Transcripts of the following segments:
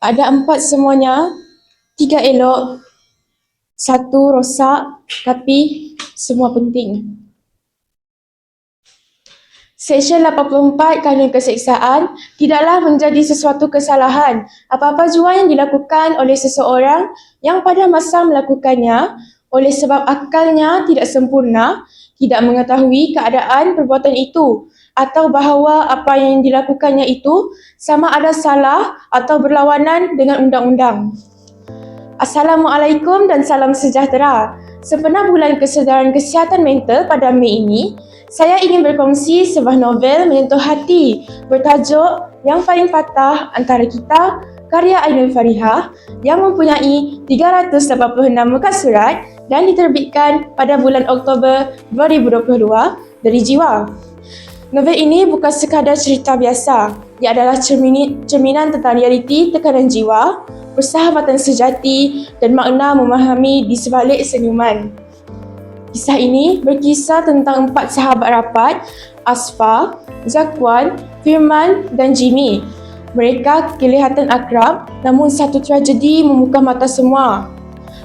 Ada empat semuanya, tiga elok, satu rosak tapi semua penting. Seksyen 84 Kanun Keseksaan tidaklah menjadi sesuatu kesalahan. Apa-apa jua yang dilakukan oleh seseorang yang pada masa melakukannya oleh sebab akalnya tidak sempurna, tidak mengetahui keadaan perbuatan itu atau bahawa apa yang dilakukannya itu sama ada salah atau berlawanan dengan undang-undang. Assalamualaikum dan salam sejahtera. Sempena bulan kesedaran kesihatan mental pada Mei ini, saya ingin berkongsi sebuah novel menyentuh hati bertajuk Yang Paling Patah Antara Kita karya Ainul Farihah yang mempunyai 386 muka surat dan diterbitkan pada bulan Oktober 2022 dari Jiwa. Novel ini bukan sekadar cerita biasa. Ia adalah cermini, cerminan tentang realiti tekanan jiwa, persahabatan sejati dan makna memahami di sebalik senyuman. Kisah ini berkisah tentang empat sahabat rapat, Asfa, Zakwan, Firman dan Jimmy. Mereka kelihatan akrab namun satu tragedi membuka mata semua.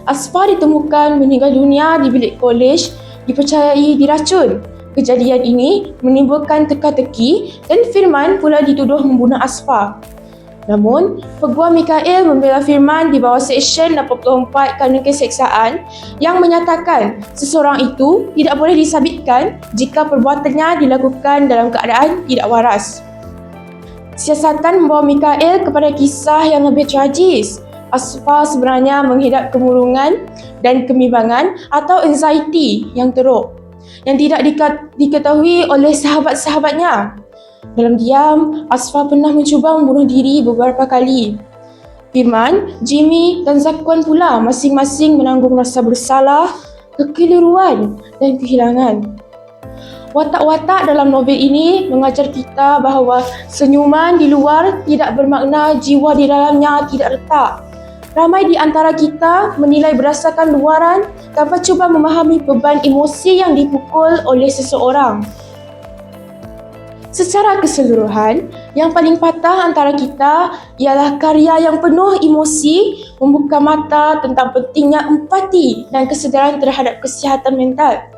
Asfa ditemukan meninggal dunia di bilik kolej dipercayai diracun. Kejadian ini menimbulkan teka-teki dan Firman pula dituduh membunuh Asfa. Namun, Peguam Mikael membela firman di bawah Seksyen 84 Kanun Keseksaan yang menyatakan seseorang itu tidak boleh disabitkan jika perbuatannya dilakukan dalam keadaan tidak waras. Siasatan membawa Mikael kepada kisah yang lebih tragis. Asfa sebenarnya menghidap kemurungan dan kebimbangan atau anxiety yang teruk yang tidak diketahui oleh sahabat-sahabatnya. Dalam diam, Asfa pernah mencuba membunuh diri beberapa kali. Firman, Jimmy dan Zakwan pula masing-masing menanggung rasa bersalah, kekeliruan dan kehilangan. Watak-watak dalam novel ini mengajar kita bahawa senyuman di luar tidak bermakna jiwa di dalamnya tidak retak. Ramai di antara kita menilai berdasarkan luaran tanpa cuba memahami beban emosi yang dipukul oleh seseorang. Secara keseluruhan, yang paling patah antara kita ialah karya yang penuh emosi membuka mata tentang pentingnya empati dan kesedaran terhadap kesihatan mental.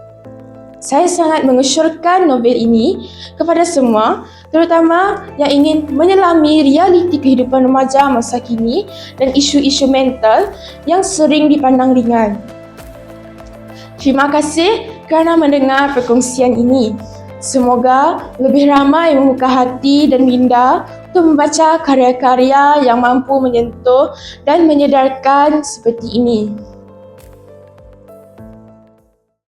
Saya sangat mengesyorkan novel ini kepada semua, terutama yang ingin menyelami realiti kehidupan remaja masa kini dan isu-isu mental yang sering dipandang ringan. Terima kasih kerana mendengar perkongsian ini. Semoga lebih ramai membuka hati dan minda untuk membaca karya-karya yang mampu menyentuh dan menyedarkan seperti ini.